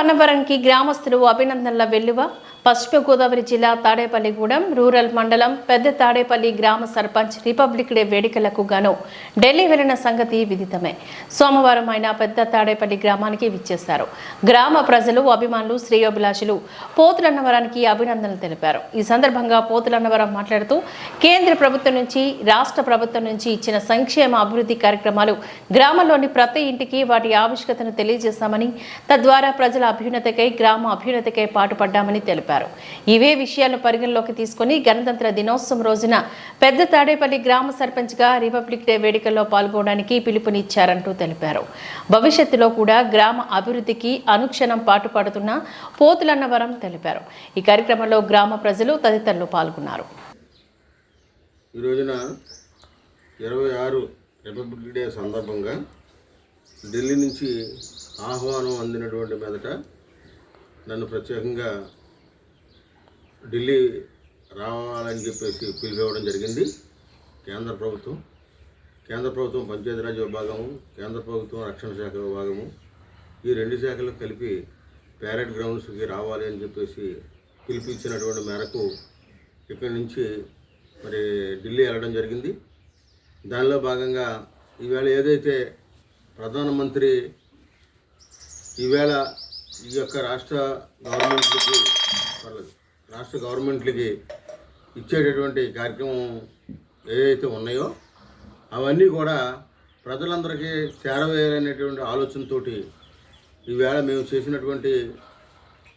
అన్నవరానికి గ్రామస్తులు అభినందనల వెల్లువ. పశ్చిమ గోదావరి జిల్లా తాడేపల్లిగూడెం రూరల్ మండలం పెద్ద తాడేపల్లి గ్రామ సర్పంచ్ రిపబ్లిక్ డే వేడుకలకు గాను ఢిల్లీ వెళ్ళిన సంగతి విదితమే. సోమవారం ఆయన పెద్ద తాడేపల్లి గ్రామానికి విచ్చేశారు. గ్రామ ప్రజలు అభిమానులు శ్రేయోభిలాషులు పోతులన్నవరానికి అభినందనలు తెలిపారు. ఈ సందర్భంగా పోతులన్నవరం మాట్లాడుతూ కేంద్ర ప్రభుత్వం నుంచి రాష్ట్ర ప్రభుత్వం నుంచి ఇచ్చిన సంక్షేమ అభివృద్ధి కార్యక్రమాలు గ్రామంలోని ప్రతి ఇంటికి వాటి ఆవశ్యకతను తెలియజేశామని తద్వారా ప్రజల అభ్యున్నతకై గ్రామ అభ్యున్నతకై పాటుపడ్డామని తెలిపారు. ఇవే విషయాలను పరిగణలోకి తీసుకుని గణతంత్ర దినోత్సవం రోజున పెద్ద తాడేపల్లి గ్రామ సర్పంచ్గా రిపబ్లిక్ డే వేడుకల్లో పాల్గొనడానికి పిలుపునిచ్చారంటూ తెలిపారు. భవిష్యత్తులో కూడా గ్రామ అభివృద్ధికి అనుక్షణం పాటుపడుతున్న పోతులన్నవరం తెలిపారు. ఈ కార్యక్రమంలో గ్రామ ప్రజలు తదితరులు పాల్గొన్నారు. ఈ రోజున ఇరవై ఆరు రిపబ్లిక్ డే సందర్భంగా ఢిల్లీ నుంచి ఆహ్వానం అందినటువంటి మీదట నన్ను ప్రత్యేకంగా ఢిల్లీ రావాలని చెప్పేసి పిలిపివ్వడం జరిగింది. కేంద్ర ప్రభుత్వం కేంద్ర ప్రభుత్వం పంచాయతీరాజ్ విభాగము కేంద్ర ప్రభుత్వం రక్షణ శాఖ విభాగము ఈ రెండు శాఖలు కలిపి ప్యారెడ్ గ్రౌండ్స్కి రావాలి అని చెప్పేసి పిలిపించినటువంటి మేరకు ఇక్కడి నుంచి మరి ఢిల్లీ వెళ్ళడం జరిగింది. దానిలో భాగంగా ఈవేళ ఏదైతే ప్రధానమంత్రి ఈవేళ ఈ యొక్క రాష్ట్ర గవర్నమెంట్కి పర్లేదు. రాష్ట్ర గవర్నమెంట్లకి ఇచ్చేటటువంటి కార్యక్రమం ఏదైతే ఉన్నాయో అవన్నీ కూడా ప్రజలందరికీ చేరవేయాలనేటువంటి ఆలోచనతో ఈవేళ మేము చేసినటువంటి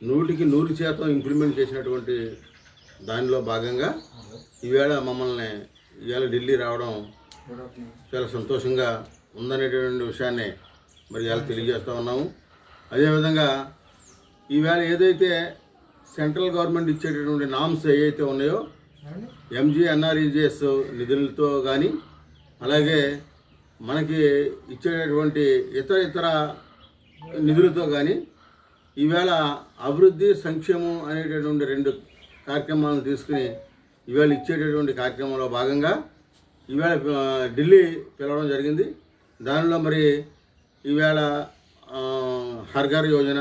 నూటికి నూరు శాతం ఇంప్లిమెంట్ చేసినటువంటి దానిలో భాగంగా ఈవేళ మమ్మల్ని ఈవేళ ఢిల్లీ రావడం చాలా సంతోషంగా ఉందనేటువంటి విషయాన్ని మరి ఇలా తెలియజేస్తూ ఉన్నాము. అదేవిధంగా ఈవేళ ఏదైతే సెంట్రల్ గవర్నమెంట్ ఇచ్చేటటువంటి నామ్స్ ఏవైతే ఉన్నాయో ఎంజీఎన్ఆర్ఈజిఎస్ నిధులతో కానీ అలాగే మనకి ఇచ్చేటటువంటి ఇతర ఇతర నిధులతో కానీ ఈవేళ అభివృద్ధి సంక్షేమం అనేటటువంటి రెండు కార్యక్రమాలను తీసుకుని ఈవేళ ఇచ్చేటటువంటి కార్యక్రమంలో భాగంగా ఈవేళ ఢిల్లీ పిలవడం జరిగింది. దానిలో మరి ఈవేళ హర్ఘర్ యోజన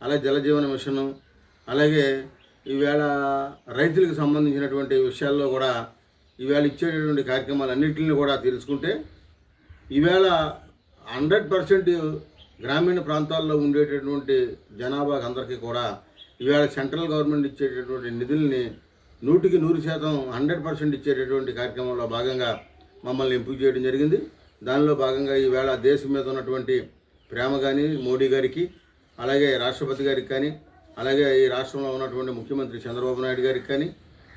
అలాగే జలజీవన మిషన్ అలాగే ఈవేళ రైతులకు సంబంధించినటువంటి విషయాల్లో కూడా ఈవేళ ఇచ్చేటటువంటి కార్యక్రమాలన్నింటిని కూడా తెలుసుకుంటే ఈవేళ హండ్రెడ్ పర్సెంట్ గ్రామీణ ప్రాంతాల్లో ఉండేటటువంటి జనాభాకి అందరికీ కూడా ఈవేళ సెంట్రల్ గవర్నమెంట్ ఇచ్చేటటువంటి నిధుల్ని నూటికి నూరు శాతం హండ్రెడ్ పర్సెంట్ ఇచ్చేటటువంటి కార్యక్రమంలో భాగంగా మమ్మల్ని ఎంపిక చేయడం జరిగింది. దానిలో భాగంగా ఈవేళ దేశం మీద ఉన్నటువంటి ప్రేమ కానీ మోడీ గారికి అలాగే రాష్ట్రపతి గారికి కానీ అలాగే ఈ రాష్ట్రంలో ఉన్నటువంటి ముఖ్యమంత్రి చంద్రబాబు నాయుడు గారికి కానీ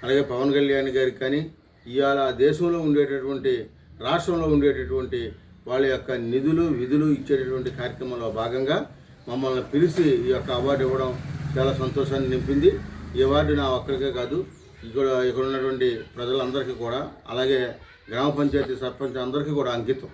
అలాగే పవన్ కళ్యాణ్ గారికి కానీ ఇవాళ దేశంలో ఉండేటటువంటి రాష్ట్రంలో ఉండేటటువంటి వాళ్ళ యొక్క నిధులు విధులు ఇచ్చేటటువంటి కార్యక్రమంలో భాగంగా మమ్మల్ని పిలిచి ఈ యొక్క అవార్డు ఇవ్వడం చాలా సంతోషాన్ని నింపింది. ఈ అవార్డు నా ఒక్కరికే కాదు ఇక్కడ ఇక్కడ ఉన్నటువంటి ప్రజలందరికీ కూడా అలాగే గ్రామ పంచాయతీ సర్పంచ్ అందరికీ కూడా అంకితం.